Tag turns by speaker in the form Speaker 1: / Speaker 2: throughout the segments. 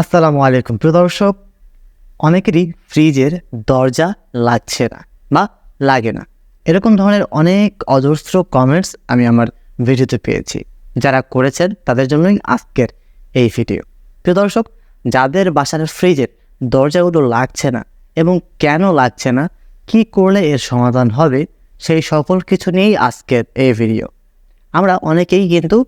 Speaker 1: আসসালামু আলাইকুম। প্রিয় দর্শক, অনেকেরই ফ্রিজের দরজা লাগছে না বা লাগে না। এরকম ধরনের অনেক অজস্র কমেন্টস আমি আমার ভিডিওতে পেয়েছি। যারা করেছেন তাদের জন্যই আজকের এই ভিডিও প্রিয় দর্শক, যাদের বাসার ফ্রিজের দরজাগুলো লাগছে না এবং কেন লাগছে না, কি করলে এর সমাধান হবে, সেই সকল কিছু নিয়েই আজকের এই ভিডিও আমরা অনেকেই কিন্তু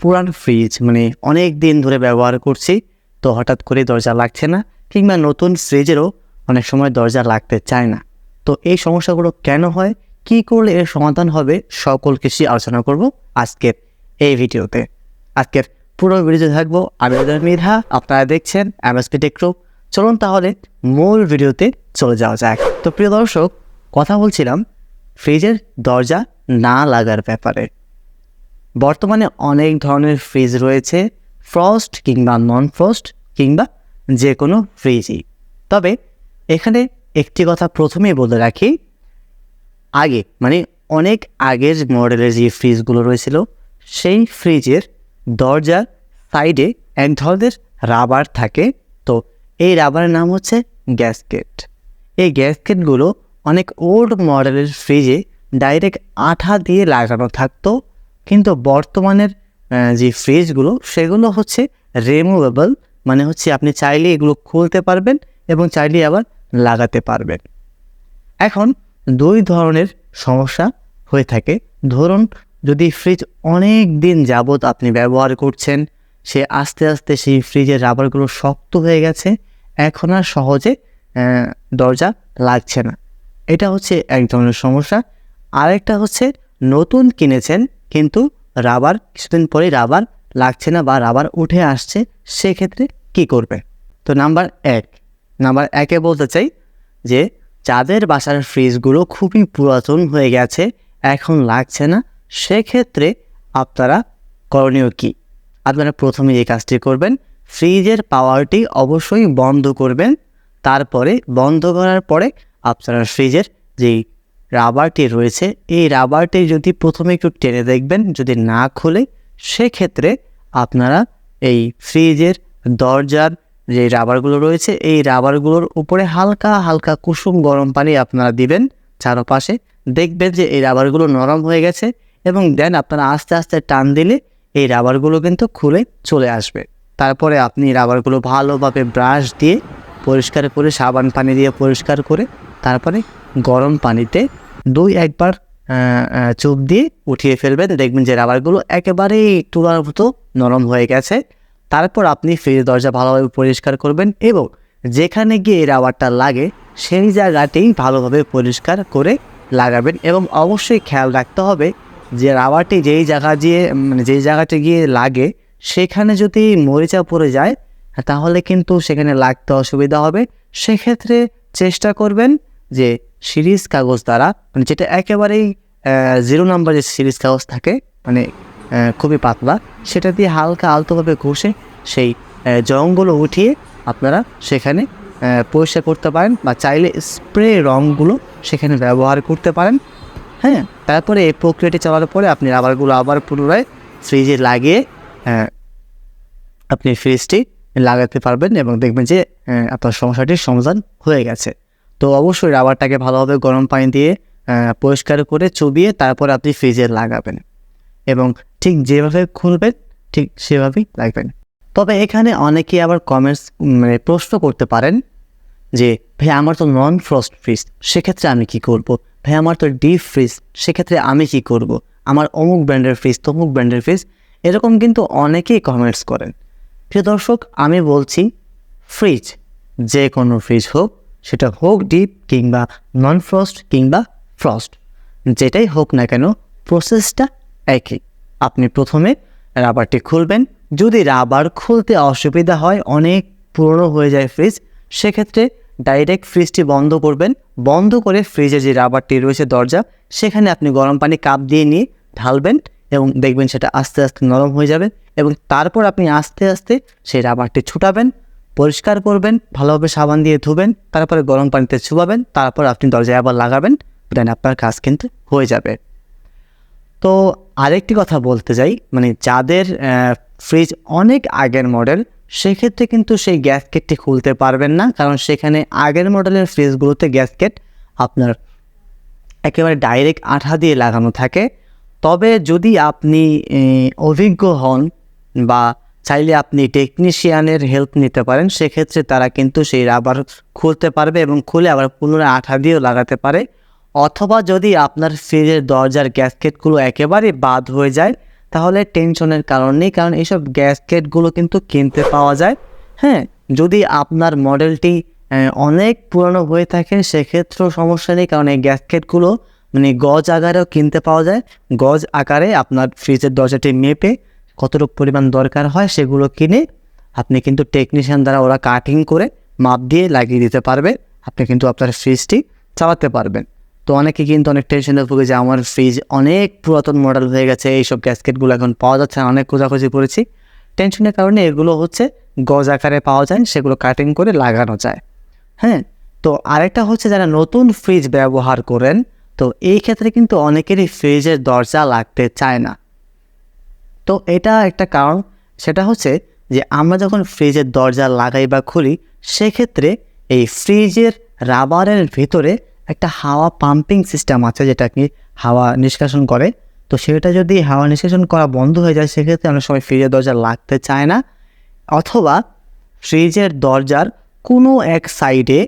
Speaker 1: পুরান ফ্রিজ মানে অনেক দিন ধরে ব্যবহার করছি, তো হঠাৎ করে দরজা লাগছে না, কিংবা নতুন ফ্রিজেরও অনেক সময় দরজা লাগতে চায় না। তো এই সমস্যাগুলো কেন হয়, কি করলে এর সমাধান হবে, সকল কিছুই আলোচনা করব আজকের এই ভিডিওতে। আজকের পুরো ভিডিওতে থাকব আমি মিধা আপনারা দেখছেন এমএসপি টেক্রো চলুন তাহলে মূল ভিডিওতে চলে যাওয়া যাক। তো প্রিয় দর্শক, কথা বলছিলাম ফ্রিজের দরজা না লাগার ব্যাপারে। বর্তমানে অনেক ধরনের ফ্রিজ রয়েছে ফ্রস্ট কিংবা নন ফ্রস্ট কিংবা যে কোনো ফ্রিজই তবে এখানে একটি কথা প্রথমেই বলে রাখি, আগে মানে অনেক আগের মডেলের যে ফ্রিজগুলো রয়েছিল, সেই ফ্রিজের দরজার সাইডে এক ধরনের রাবার থাকে, তো এই রাবারের নাম হচ্ছে গ্যাসকেট এই গ্যাসকেটগুলো অনেক ওল্ড মডেলের ফ্রিজে ডাইরেক্ট আঠা দিয়ে লাগানো থাকতো কিন্তু বর্তমানের যে ফ্রিজগুলো সেগুলো হচ্ছে রিমুভেবল মানে হচ্ছে আপনি চাইলে এগুলো খুলতে পারবেন এবং চাইলে আবার লাগাতে পারবেন। এখন দুই ধরনের সমস্যা হয়ে থাকে। ধরুন, যদি ফ্রিজ অনেক দিন যাবৎ আপনি ব্যবহার করছেন, সে আস্তে আস্তে সেই ফ্রিজের রাবারগুলো শক্ত হয়ে গেছে, এখন আর সহজে দরজা লাগছে না। এটা হচ্ছে এক ধরনের সমস্যা। আরেকটা হচ্ছে নতুন কিনেছেন কিন্তু রাবার, কিছুদিন পরে রাবার লাগছে না বা রাবার উঠে আসছে, সেক্ষেত্রে কি করবে? তো নাম্বার এক, নাম্বার একে বলতে চাই যে যাদের বাসার ফ্রিজগুলো খুবই পুরাতন হয়ে গেছে, এখন লাগছে না, সেক্ষেত্রে আপনারা করণীয় কী? আপনারা প্রথমে এই কাজটি করবেন, ফ্রিজের পাওয়ারটি অবশ্যই বন্ধ করবেন, তারপরে বন্ধ করার পরে আপনারা ফ্রিজের যেই রাবারটি রয়েছে। এই রাবারটি যদি প্রথমে একটু টেনে দেখবেন, যদি না খুলে, সেক্ষেত্রে আপনারা এই ফ্রিজের দরজার যে রাবারগুলো রয়েছে, এই রাবারগুলোর উপরে হালকা হালকা কুসুম গরম পানি আপনারা দিবেন চারপাশে। দেখবেন যে এই রাবারগুলো নরম হয়ে গেছে এবং দেন আপনারা আস্তে আস্তে টান দিলে এই রাবারগুলো কিন্তু খুলে চলে আসবে। তারপরে আপনি রাবারগুলো ভালোভাবে ব্রাশ দিয়ে পরিষ্কার করে, সাবান পানি দিয়ে পরিষ্কার করে তারপরে গরম পানিতে দুই একবার চুপ দিয়ে উঠিয়ে ফেলবেন। দেখবেন যে রাবারগুলো একেবারেই তুলার মতো নরম হয়ে গেছে। তারপর আপনি ফ্রিজের দরজা ভালোভাবে পরিষ্কার করবেন এবং যেখানে গিয়ে রাবারটা লাগে, সেই জায়গাতেই ভালোভাবে পরিষ্কার করে লাগাবেন। এবং অবশ্যই খেয়াল রাখতে হবে যে রাবারটি যেই জায়গা দিয়ে মানে যেই জায়গাটি গিয়ে লাগে, সেখানে যদি মরিচা পড়ে যায়, তাহলে কিন্তু সেখানে লাগতে অসুবিধা হবে। সেক্ষেত্রে চেষ্টা করবেন যে সিরিজ কাগজ দ্বারা মানে যেটা একেবারেই জিরো নাম্বার যে সিরিজ কাগজ থাকে মানে খুবই পাতলা, সেটা দিয়ে হালকা আলতোভাবে ঘষে সেই জংগুলো উঠিয়ে আপনারা সেখানে পরিষ্কার করতে পারেন বা চাইলে স্প্রে রঙগুলো সেখানে ব্যবহার করতে পারেন। হ্যাঁ তারপরে এই প্রক্রিয়াটি চালানোর পরে আপনি রাবারগুলো আবার পুনরায় ফ্রিজে লাগিয়ে আপনি ফ্রিজটি লাগাতে পারবেন এবং দেখবেন যে আপনার সমস্যাটির সমাধান হয়ে গেছে। তো অবশ্যই রাবারটাকে ভালোভাবে গরম পানি দিয়ে পরিষ্কার করে চুবিয়ে তারপর আপনি ফ্রিজে লাগাবেন এবং ঠিক যেভাবে খুলবেন, ঠিক সেভাবেই লাগবেন তবে এখানে অনেকে আবার কমেন্টস মানে প্রশ্ন করতে পারেন যে, ভাই, আমার তো নন ফ্রস্ট ফ্রিজ সেক্ষেত্রে আমি কি করব? ভাই, আমার তো ডিপ ফ্রিজ সেক্ষেত্রে আমি কি করব? আমার অমুক ব্র্যান্ডের ফ্রিজ তমুক ব্র্যান্ডের ফ্রিজ এরকম কিন্তু অনেকেই কমেন্টস করেন। প্রিয় দর্শক, আমি বলছি ফ্রিজ যে কোনো ফ্রিজ হোক সেটা হোক ডিপ কিংবা নন ফ্রস্ট কিংবা ফ্রস্ট যেটাই হোক না কেন প্রসেসটা একই। আপনি প্রথমে রাবারটি খুলবেন। যদি রাবার খুলতে অসুবিধা হয়, অনেক পুরনো হয়ে যায় ফ্রিজ সেক্ষেত্রে ডাইরেক্ট ফ্রিজটি বন্ধ করবেন। বন্ধ করে ফ্রিজে যে রাবারটি রয়েছে দরজা, সেখানে আপনি গরম পানি কাপ দিয়ে নিয়ে ঢালবেন এবং দেখবেন সেটা আস্তে আস্তে নরম হয়ে যাবে এবং তারপর আপনি আস্তে আস্তে সেই রাবারটি ছুটাবেন। পরিষ্কার করবেন, ভালোভাবে সাবান দিয়ে ধুবেন, তারপরে গরম পানিতে ছুবাবেন তারপর আপনি দরজায় আবার লাগাবেন দেন আপনার কাজ কিন্তু হয়ে যাবে। তো আরেকটি কথা বলতে চাই মানে যাদের ফ্রিজ অনেক আগের মডেল সেক্ষেত্রে কিন্তু সেই গ্যাসকেটটি খুলতে পারবেন না, কারণ সেখানে আগের মডেলের ফ্রিজগুলোতে গ্যাসকেট আপনার একেবারে ডাইরেক্ট আঠা দিয়ে লাগানো থাকে। তবে যদি আপনি অভিজ্ঞ হন বা চাইলে আপনি টেকনিশিয়ানের হেল্প নিতে পারেন। সেক্ষেত্রে তারা কিন্তু সেই রাবার খুলতে পারবে এবং খুলে আবার পুনরায় আঠা দিয়েও লাগাতে পারে। অথবা যদি আপনার ফ্রিজের দরজার গ্যাসকেটগুলো একেবারে বাদ হয়ে যায়, তাহলে টেনশনের কারণ নেই, কারণ এইসব গ্যাসকেটগুলো কিন্তু কিনতে পাওয়া যায়। হ্যাঁ যদি আপনার মডেলটি অনেক পুরনো হয়ে থাকে, সেক্ষেত্রেও সমস্যা নেই, কারণ এই গ্যাসকেটগুলো মানে গজ আকারেও কিনতে পাওয়া যায়। গজ আকারে আপনার ফ্রিজের দরজাটি মেপে কতটুকু পরিমাণ দরকার হয় সেগুলো কিনে আপনি কিন্তু টেকনিশিয়ান দ্বারা ওরা কাটিং করে মাপ দিয়ে লাগিয়ে দিতে পারবে। আপনি কিন্তু আপনার ফ্রিজটি চালাতে পারবেন। তো অনেকে কিন্তু অনেক টেনশনে ভুগে যে আমার ফ্রিজ অনেক পুরাতন মডেল হয়ে গেছে, এইসব গ্যাসকেটগুলো এখন পাওয়া যাচ্ছে না, অনেক খোঁজাখুঁজি করেছি। টেনশনের কারণে এগুলো হচ্ছে গজ আকারে পাওয়া যায়, সেগুলো কাটিং করে লাগানো যায়। হ্যাঁ তো আরেকটা হচ্ছে যারা নতুন ফ্রিজ ব্যবহার করেন, তো এই ক্ষেত্রে কিন্তু অনেকেরই ফ্রিজের দরজা লাগতে চায় না। তো এটা একটা কারণ। সেটা হচ্ছে যে আমরা যখন ফ্রিজের দরজা লাগাই বা খুলি, সেক্ষেত্রে এই ফ্রিজের রাবারের ভিতরে একটা হাওয়া পাম্পিং সিস্টেম আছে যেটা কি হাওয়া নিষ্কাশন করে। তো সেটা যদি হাওয়া নিষ্কাশন করা বন্ধ হয়ে যায়, সেক্ষেত্রে অনেক সময় ফ্রিজের দরজা লাগতে চায় না। অথবা ফ্রিজের দরজার কোনো এক সাইডে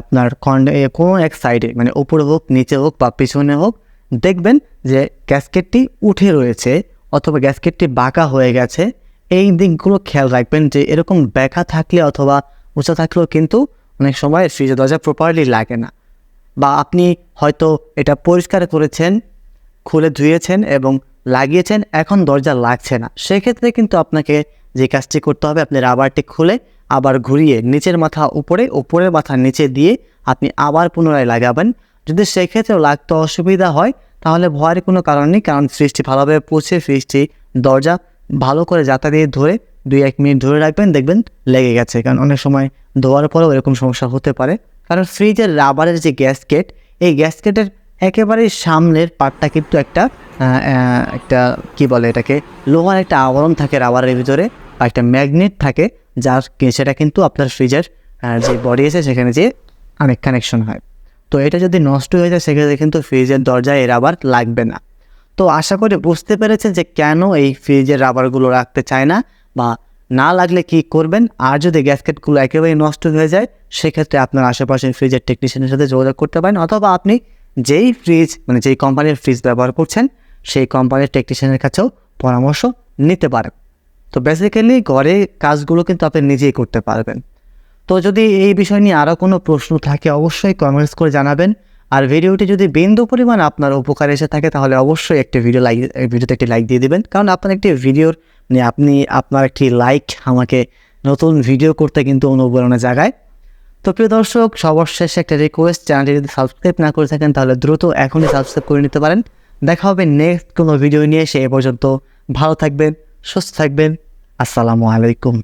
Speaker 1: আপনার কন্ড কোনো এক সাইডে মানে উপরে হোক, নিচে হোক বা পিছনে হোক, দেখবেন যে ক্যাসকেটটি উঠে রয়েছে। অথবা গ্যাসকেটটি বাঁকা হয়ে গেছে, এই দিকগুলো খেয়াল রাখবেন যে এরকম ব্যাকা থাকলে অথবা উঁচা থাকলেও কিন্তু অনেক সময় ফ্রিজের দরজা প্রপারলি লাগে না। বা আপনি হয়তো এটা পরিষ্কার করেছেন, খুলে ধুয়েছেন এবং লাগিয়েছেন, এখন দরজা লাগছে না। সেক্ষেত্রে কিন্তু আপনাকে যে কাজটি করতে হবে, আপনি রাবারটি খুলে আবার ঘুরিয়ে নিচের মাথা উপরে, উপরের মাথা নিচে দিয়ে আপনি আবার পুনরায় লাগাবেন। যদি সেক্ষেত্রেও লাগতে অসুবিধা হয় তাহলে ভয়ের কোনো কারণ নেই, কারণ ফ্রিজটি ভালোভাবে পুছে, ফ্রিজটি দরজা ভালো করে যাতা দিয়ে ধরে দুই, এক মিনিট ধরে রাখবেন, দেখবেন লেগে গেছে। কারণ অনেক সময় ধোয়ার পরেও এরকম সমস্যা হতে পারে। কারণ ফ্রিজের রাবারের যে গ্যাসকেট, এই গ্যাসকেটের একেবারে সামনের পার্টটা কিন্তু একটা একটা কি বলে এটাকে, লোহার একটা আবরণ থাকে রাবারের ভিতরে বা একটা ম্যাগনেট থাকে, যার সেটা কিন্তু আপনার ফ্রিজের যে বডি আছে সেখানে যে অনেক কানেকশন হয়। তো এটা যদি নষ্ট হয়ে যায়, সেক্ষেত্রে কিন্তু ফ্রিজের দরজায় এর আবার লাগবে না। তো আশা করি বুঝতে পেরেছেন যে কেন এই ফ্রিজের রাবারগুলো রাখতে চায় না বা না লাগলে কি করবেন। আর যদি গ্যাসকেটগুলো একেবারেই নষ্ট হয়ে যায়, সেক্ষেত্রে আপনার আশেপাশের ফ্রিজের টেকনিশিয়ানের সাথে যোগাযোগ করতে পারেন অথবা আপনি যেই ফ্রিজ মানে যেই কোম্পানির ফ্রিজ ব্যবহার করছেন, সেই কোম্পানির টেকনিশিয়ানের কাছেও পরামর্শ নিতে পারেন। তো বেসিক্যালি ঘরে কাজগুলো কিন্তু আপনি নিজেই করতে পারবেন। তো যদি এই বিষয় নিয়ে আরও কোনো প্রশ্ন থাকে, অবশ্যই কমেন্টস করে জানাবেন। আর ভিডিওটি যদি বিন্দু পরিমাণ আপনার উপকার এসে থাকে, তাহলে অবশ্যই একটি ভিডিও লাইক ভিডিওতে একটি লাইক দিয়ে দিবেন। কারণ আপনার একটি ভিডিওর মানে আপনি, আপনার একটি লাইক আমাকে নতুন ভিডিও করতে কিন্তু অনুপ্রেরণা জাগায়। তো প্রিয় দর্শক সবার শেষে একটা রিকোয়েস্ট চ্যানেলটি যদি সাবস্ক্রাইব না করে থাকেন, তাহলে দ্রুত এখনই সাবস্ক্রাইব করে নিতে পারেন। দেখা হবে নেক্সট কোনো ভিডিও নিয়ে, সে পর্যন্ত। ভালো থাকবেন, সুস্থ থাকবেন। আসসালামু আলাইকুম।